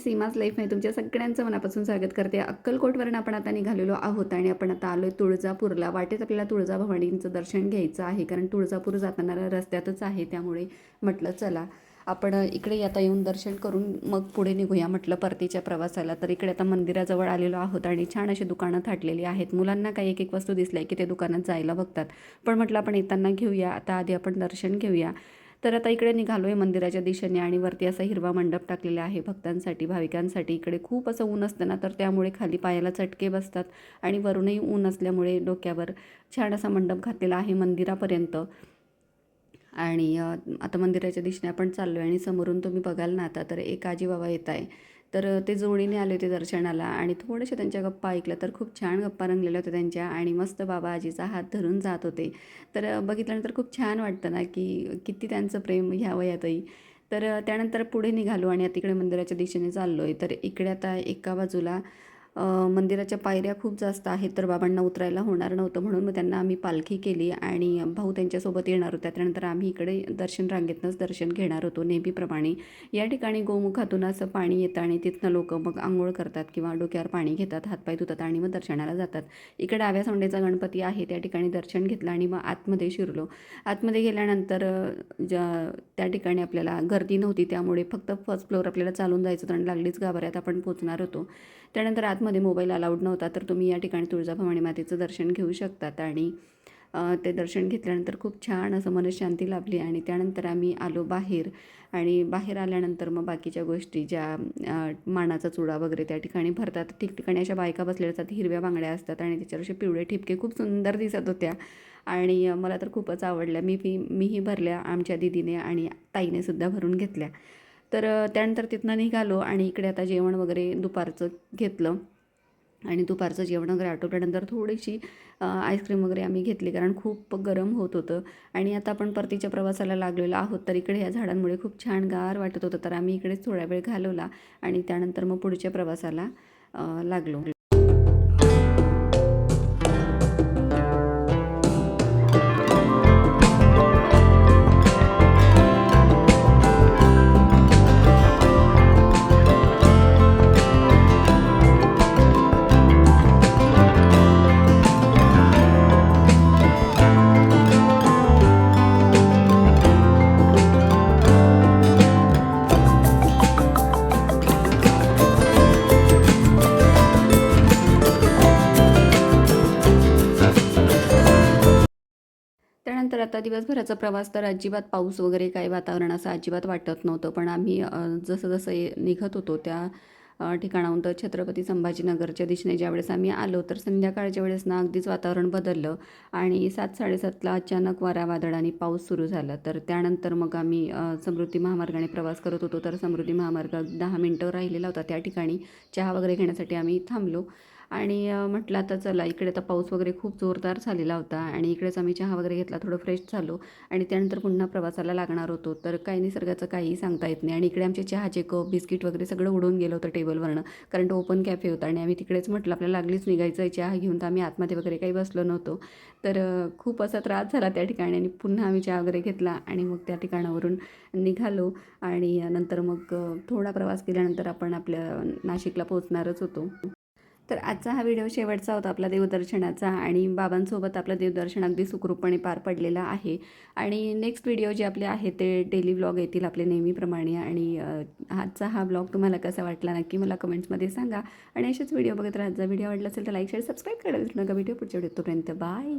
सीमाच लाईफमध्ये तुमच्या सगळ्यांचं मनापासून स्वागत करते. अक्कलकोटवरून आपण आता निघालेलो आहोत आणि आपण आता आलो आहे तुळजापूरला. वाटेत आपल्याला तुळजाभवानींचं दर्शन घ्यायचं आहे कारण तुळजापूर जाताना रस्त्यातच आहे त्यामुळे म्हटलं चला. आपण इकडे आता येऊन दर्शन करून मग पुढे निघूया म्हटलं परतीच्या प्रवासाला. तर इकडे आता मंदिराजवळ आलेलो आहोत आणि छान अशी दुकानं थाटलेली आहेत. मुलांना काही एक एक वस्तू दिसल्या की ते दुकानात जायला बघतात. पण म्हटलं आपण येताना घेऊया. आता आधी आपण दर्शन घेऊया. तर आता इकडे निघालो आहे मंदिराच्या दिशेने आणि वरती असा हिरवा मंडप टाकलेला आहे. भक्तांसाठी भाविकांसाठी. इकडे खूप असं ऊन असतं ना तर त्यामुळे खाली पायाला चटके बसतात आणि वरूनही ऊन असल्यामुळे डोक्यावर छान असा मंडप घातलेला आहे मंदिरापर्यंत. आणि आता मंदिराच्या दिशेने आपण चाललो आहे आणि समोरून तुम्ही बघाल ना आता तर एक आजी बाबा येत आहे. तर ते जोडीने आले होते दर्शनाला आणि थोडेसे त्यांच्या गप्पा ऐकल्या. तर खूप छान गप्पा रंगलेल्या होत्या त्यांच्या आणि मस्त बाबा आजीचा हात धरून जात होते. तर बघितल्यानंतर खूप छान वाटतं ना की किती त्यांचं प्रेम ह्या वयातही तर त्यानंतर पुढे निघालो आणि आता इकडे मंदिराच्या दिशेने चाललो आहे तर इकडे आता एका बाजूला मंदिराच्या पायऱ्या खूप जास्त आहेत तर बाबांना उतरायला होणार नव्हतं म्हणून मग त्यांना आम्ही पालखी केली आणि भाऊ त्यांच्यासोबत येणार होत्या. त्यानंतर आम्ही इकडे दर्शन रांगेतनंच दर्शन घेणार होतो नेहमीप्रमाणे. या ठिकाणी गोमुखातून असं पाणी येतं आणि तिथनं लोक मग आंघोळ करतात किंवा डोक्यावर पाणी घेतात हातपाय धुतात आणि मग दर्शनाला जातात. इकडे आव्या सोंडेचा गणपती आहे त्या ठिकाणी दर्शन घेतलं आणि मग आतमध्ये शिरलो. आतमध्ये गेल्यानंतर ज्या त्या ठिकाणी आपल्याला गर्दी नव्हती त्यामुळे फक्त फर्स्ट फ्लोअर आपल्याला चालून जायचं होतं आणि लागलीच गाभाऱ्यात आपण पोचणार होतो. त्यानंतर आत आतमध्ये मोबाईल अलाउड नव्हता तर तुम्ही या ठिकाणी तुळजाभवानी मातेचं दर्शन घेऊ शकतात. आणि ते दर्शन घेतल्यानंतर खूप छान असं मनशांती लाभली आणि त्यानंतर आम्ही आलो बाहेर. आणि बाहेर आल्यानंतर मग बाकीच्या गोष्टी ज्या मानाचा चुडा वगैरे त्या ठिकाणी भरतात. ठिकठिकाणी अशा बायका बसलेल्या असतात हिरव्या बांगड्या असतात आणि त्याच्यावर असे पिवळे ठिपके खूप सुंदर दिसत होत्या. आणि मला तर खूपच आवडल्या. मी फी मीही भरल्या आमच्या दिदीने आणि ताईने सुद्धा भरून घेतल्या. तर त्यानंतर तिथनं निघालो आणि इकडे आता जेवण वगैरे दुपारचं घेतलं. आणि दुपारचं जेवण वगैरे आटोपल्यानंतर थोडीशी आईस्क्रीम वगैरे आम्ही घेतली कारण खूप गरम होत होतं. आणि आता आपण परतीच्या प्रवासाला लागलेलो आहोत तर इकडे ह्या झाडांमुळे खूप छान गार वाटत होतं. तर आम्ही इकडेच थोडा वेळ घालवला आणि त्यानंतर मग पुढच्या प्रवासाला लागलो. त्यानंतर आता दिवसभराचा प्रवास तर अजिबात पाऊस वगैरे काही वातावरण असं अजिबात वाटत नव्हतं. पण आम्ही जसं जसं निघत होतो त्या ठिकाणाहून तर छत्रपती संभाजीनगरच्या दिशेने ज्यावेळेस आम्ही आलो तर संध्याकाळच्या वेळेस ना अगदीच वातावरण बदललं आणि सात साडेसातला अचानक वारा वादळाने पाऊस सुरू झाला. तर त्यानंतर मग आम्ही समृद्धी महामार्गाने प्रवास करत होतो. तर समृद्धी महामार्ग दहा मिनटं राहिलेला होता त्या ठिकाणी. चहा वगैरे घेण्यासाठी आम्ही थांबलो. आणि म्हटलं आता चला इकडे आता पाऊस वगैरे खूप जोरदार झालेला होता आणि इकडेच आम्ही चहा वगैरे घेतला थोडं फ्रेश झालो आणि त्यानंतर पुन्हा प्रवासाला लागणार होतो. तर काही निसर्गाचं काहीही सांगता येत नाही आणि इकडे आमचे चहाचे कप बिस्किट वगैरे सगळं उडून गेलं होतं टेबलवरनं. कारण तो ओपन कॅफे होता आणि आम्ही तिकडेच म्हटलं आपल्याला लागलीच निघायचं आहे चहा घेऊन तर आम्ही आतमध्ये वगैरे काही बसलो नव्हतो. तर खूप असा त्रास झाला त्या ठिकाणी आणि पुन्हा आम्ही चहा वगैरे घेतला आणि मग त्या ठिकाणावरून निघालो आणि नंतर मग थोडा प्रवास केल्यानंतर आपण आपल्या नाशिकला पोहोचणारच होतो. तर आजचा हा व्हिडिओ शेवटचा होता आपला देवदर्शनाचा आणि बाबांसोबत आपलं देवदर्शन अगदी सुखरूपपणे पार पडलेलं आहे. आणि नेक्स्ट व्हिडिओ जे आपले आहे ते डेली व्लॉग येतील आपले नेहमीप्रमाणे. आणि आजचा हा ब्लॉग तुम्हाला कसा वाटला नक्की मला कमेंट्समध्ये सांगा. आणि असेच व्हिडिओ बघत राहा. आजचा व्हिडिओ आवडला असेल तर लाईक शेअर सबस्क्राईब करायला विसरू नका. व्हिडिओ पुढच्या व्हिडिओ तोपर्यंत बाय